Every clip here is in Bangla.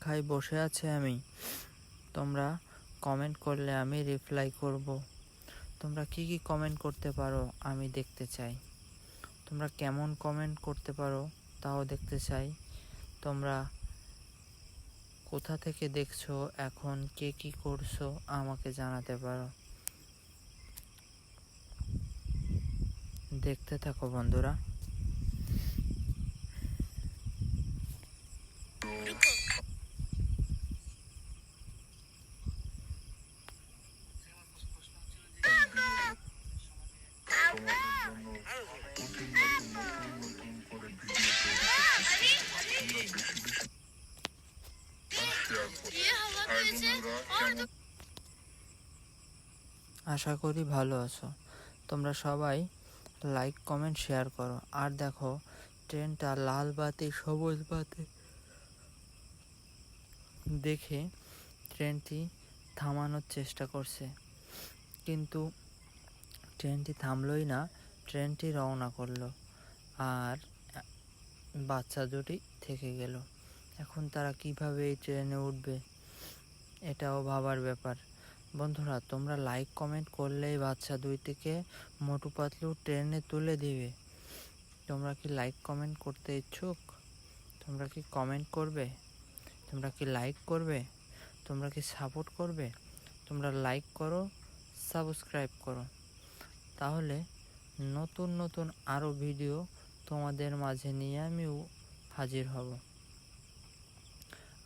খাই বসে আছে আমি। তোমরা কমেন্ট করলে আমি রিপ্লাই করব। তোমরা কি কি কমেন্ট করতে পারো আমি দেখতে চাই। তোমরা কেমন কমেন্ট করতে পারো তাও দেখতে চাই। তোমরা কোথা থেকে দেখছ, এখন কে কি করছ আমাকে জানাতে পারো। দেখতে থাকো বন্ধুরা। আশা করি ভালো আছো। তোমরা সবাই লাইক কমেন্ট শেয়ার করো। আর দেখো, ট্রেনটা লাল বাতি, সবুজ বাতি। দেখে ট্রেনটি থামানোর চেষ্টা করছে। কিন্তু ট্রেনটি থামলই না, ট্রেনটি রওনা করল। আর বাচ্চা দুটি থেকে গেল। এখন তারা কীভাবে এই ট্রেনে উঠবে, এটাও ভাবার ব্যাপার। বন্ধুরা, তোমরা লাইক কমেন্ট করলেই বাচ্চা দুই থেকে মোটু পাতলু ট্রেনে তুলে দিবে। তোমরা কি লাইক কমেন্ট করতে ইচ্ছুক? তোমরা কি কমেন্ট করবে? তোমরা কি লাইক করবে? তোমরা কি সাপোর্ট করবে? তোমরা লাইক করো সাবস্ক্রাইব করো। তাহলে নতুন নতুন আরও ভিডিও তোমাদের মাঝে নিয়ে আমিও হাজির হব।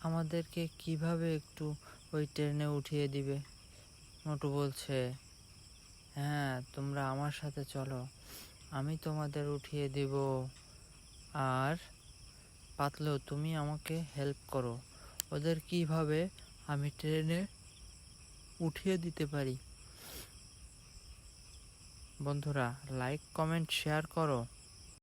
আমাদেরকে কীভাবে একটু ওই ট্রেনে উঠিয়ে দিবে? মোটু বলছে হ্যাঁ তোমরা আমার সাথে চলো। আমি তোমাদের উঠিয়ে দিব। আর পাতলো, তুমি আমাকে হেল্প করো। ওদের কীভাবে আমি ট্রেনে উঠিয়ে দিতে পারি? বন্ধুরা লাইক কমেন্ট শেয়ার করো।